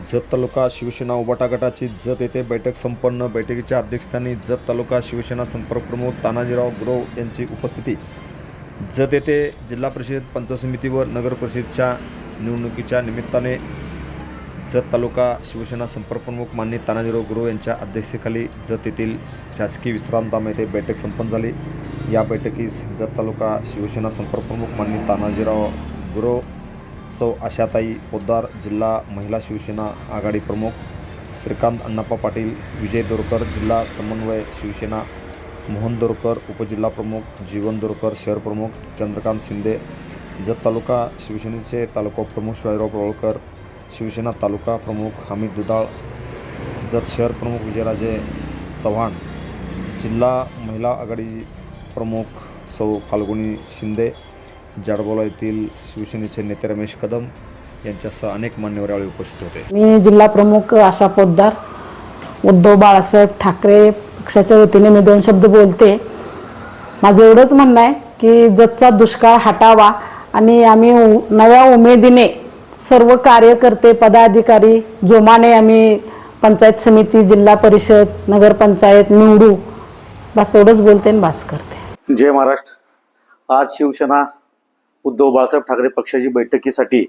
जत तालुका शिवसेना उबाटा गटाची जत येथे बैठक संपन्न. बैठकीच्या अध्यक्षस्थानी जत तालुका शिवसेना संपर्क प्रमुख तानाजीराव गुरव यांची उपस्थिती. जत येथे जिल्हा परिषद पंच समितीवर व नगर परिषदच्या निवडणुकीच्या निमित्ताने जत तालुका शिवसेना संपर्क प्रमुख मान्य तानाजीराव गुरव यांच्या अध्यक्षतेखाली जत येथील शासकीय विश्रामधाम येथे बैठक संपन्न झाली. या बैठकीस जत तालुका शिवसेना संपर्क प्रमुख मान्य तानाजीराव गुरव सौ आशाताई पोद्दार जिल्हा महिला शिवसेना आघाडी प्रमुख श्रीकांत अण्णाप्पा पाटील विजय दोरकर जिल्हा समन्वय शिवसेना मोहन दोरकर उपजिल्हा प्रमुख जीवन दोरकर शहर प्रमुख चंद्रकांत शिंदे जत तालुका शिवसेनेचे तालुका प्रमुख शिवाजीराव परोळकर शिवसेना तालुका प्रमुख हमीद दुधाळ जत शहर प्रमुख विजयराजे चव्हाण जिल्हा महिला आघाडी प्रमुख सौ फाल्गुनी शिंदे जाडबोला येथील शिवसेनेचे नेते रमेश कदम यांच्यासह अनेक मान्यवर यावेळी उपस्थित होते. मी जिल्हा प्रमुख आशा पोद्दार उद्धव बाळासाहेब ठाकरे पक्षाच्या वतीने मी दोन शब्द बोलते. माझं एवढंच म्हणणं आहे की जतचा दुष्काळ हटावा आणि आम्ही नव्या उमेदीने सर्व कार्यकर्ते पदाधिकारी जोमाने आम्ही पंचायत समिती जिल्हा परिषद नगरपंचायत निवडू बस एवढंच बोलते आणि बस करते. जय महाराष्ट्र. आज शिवसेना उद्धव बाळासाहेब ठाकरे पक्षाची बैठकीसाठी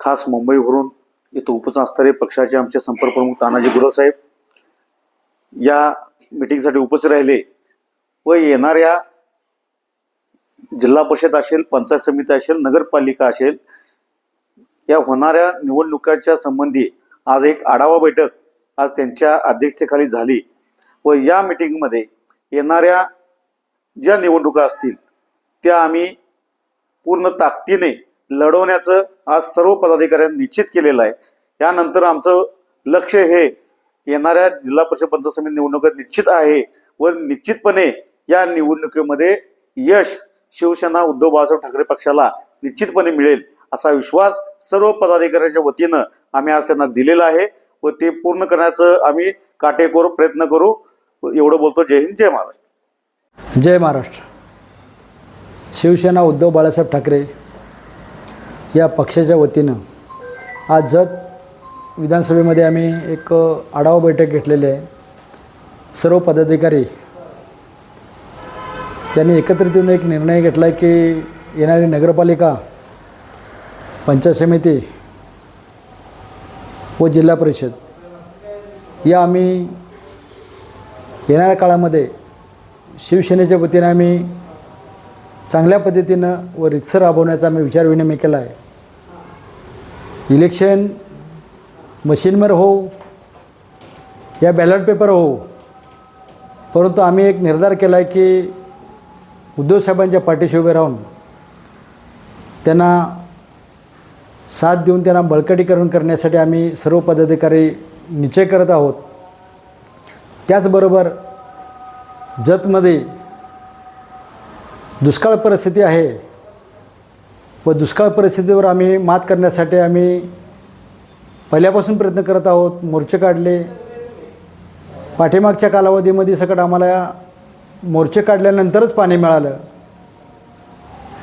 खास मुंबईवरून इथं उपस्थित असणारे पक्षाचे आमचे संपर्क प्रमुख तानाजी गुरुसाहेब या मिटिंगसाठी उपस्थित राहिले व येणाऱ्या जिल्हा परिषद असेल पंचायत समिती असेल नगरपालिका असेल या होणाऱ्या निवडणुकाच्या संबंधी आज एक आढावा बैठक आज त्यांच्या अध्यक्षतेखाली झाली व या मिटिंगमध्ये येणाऱ्या ज्या निवडणुका असतील त्या आम्ही पूर्ण ताकदीने लढवण्याचं आज सर्व पदाधिकाऱ्यांनी निश्चित केलेलं आहे. यानंतर आमचं लक्ष हे येणाऱ्या जिल्हा परिषद पंचायत समिती निवडणुकीत निश्चित आहे व निश्चितपणे या निवडणुकीमध्ये यश शिवसेना उद्धव बाळासाहेब ठाकरे पक्षाला निश्चितपणे मिळेल असा विश्वास सर्व पदाधिकाऱ्यांच्या वतीनं आम्ही आज त्यांना दिलेला आहे व ते पूर्ण करण्याचं आम्ही काटेकोर प्रयत्न करू. एवढं बोलतो. जय हिंद जय महाराष्ट्र. जय महाराष्ट्र. शिवसेना उद्धव बाळासाहेब ठाकरे या पक्षाच्या वतीनं आज जत विधानसभेमध्ये आम्ही एक आढावा बैठक घेतलेली आहे. सर्व पदाधिकारी त्यांनी एकत्रित येऊन एक निर्णय घेतला आहे की येणारी नगरपालिका पंचायत समिती व जिल्हा परिषद या आम्ही येणाऱ्या काळामध्ये शिवसेनेच्या वतीने आम्ही चांगल्या पद्धतीनं व रितसर राबवण्याचा आम्ही विचारविनिमय केला आहे. इलेक्शन मशीनवर हो या बॅलट पेपर हो परंतु आम्ही एक निर्धार केला आहे की उद्धव साहेबांच्या पाठीशी उभे राहून त्यांना साथ देऊन त्यांना बळकटीकरण करण्यासाठी आम्ही सर्व पदाधिकारी निश्चय करत आहोत. त्याचबरोबर जतमध्ये दुष्काळ परिस्थिती आहे व दुष्काळ परिस्थितीवर आम्ही मात करण्यासाठी आम्ही पहिल्यापासून प्रयत्न करत आहोत. मोर्चे काढले. पाठीमागच्या कालावधीमध्ये सकट आम्हाला मोर्चे काढल्यानंतरच पाणी मिळालं.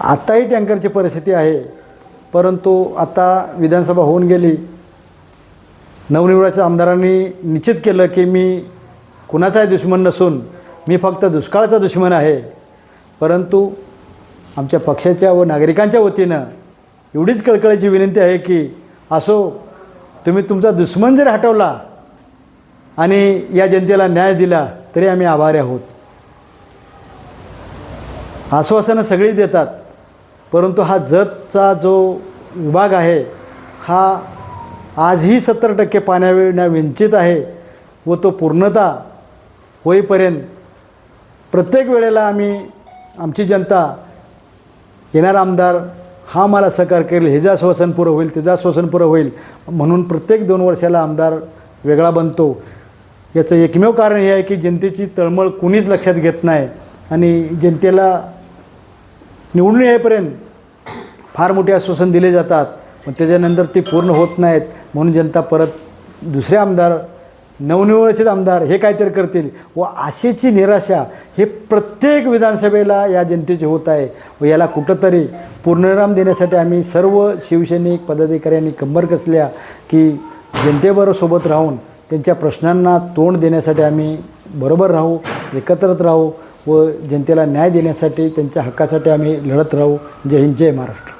आत्ताही टँकरची परिस्थिती आहे. परंतु आत्ता विधानसभा होऊन गेली. नवनिवडाच्या आमदारांनी निश्चित केलं की मी कुणाचाही दुश्मन नसून मी फक्त दुष्काळाचा दुश्मन आहे. परंतु आमच्या पक्षाच्या व नागरिकांच्या वतीनं एवढीच कळकळीची विनंती आहे की असो तुम्ही तुमचा दुश्मन जरी हटवला आणि या जनतेला न्याय दिला तरी आम्ही आभारी आहोत. आश्वासनं सगळी देतात परंतु हा जतचा जो विभाग आहे हा आजही सत्तर टक्के पाण्याविना वंचित आहे व तो पूर्णता होईपर्यंत प्रत्येक वेळेला आम्ही आमची जनता येणारा आमदार हा मला सहकार करेल हे जा श्वसन पुरं होईल त्याचं श्वसन पुरं होईल म्हणून प्रत्येक दोन वर्षाला आमदार वेगळा बनतो. याचं एकमेव कारण हे आहे की जनतेची तळमळ कुणीच लक्षात घेत नाही आणि जनतेला निवडून येईपर्यंत फार मोठे आश्वासन दिले जातात. मग त्याच्यानंतर ते पूर्ण होत नाहीत. म्हणून जनता परत दुसरे आमदार नवनिर्वाचित आमदार हे काहीतरी करतील. व आशेची निराशा हे प्रत्येक विधानसभेला या जनतेची होत आहे. व याला कुठंतरी पूर्णविराम देण्यासाठी आम्ही सर्व शिवसैनिक पदाधिकाऱ्यांनी कंबर कसल्या की जनतेबरोबर सोबत राहून त्यांच्या प्रश्नांना तोंड देण्यासाठी आम्ही बरोबर राहू एकत्रच राहू व जनतेला न्याय देण्यासाठी त्यांच्या हक्कासाठी आम्ही लढत राहू. जय हिंद जय महाराष्ट्र.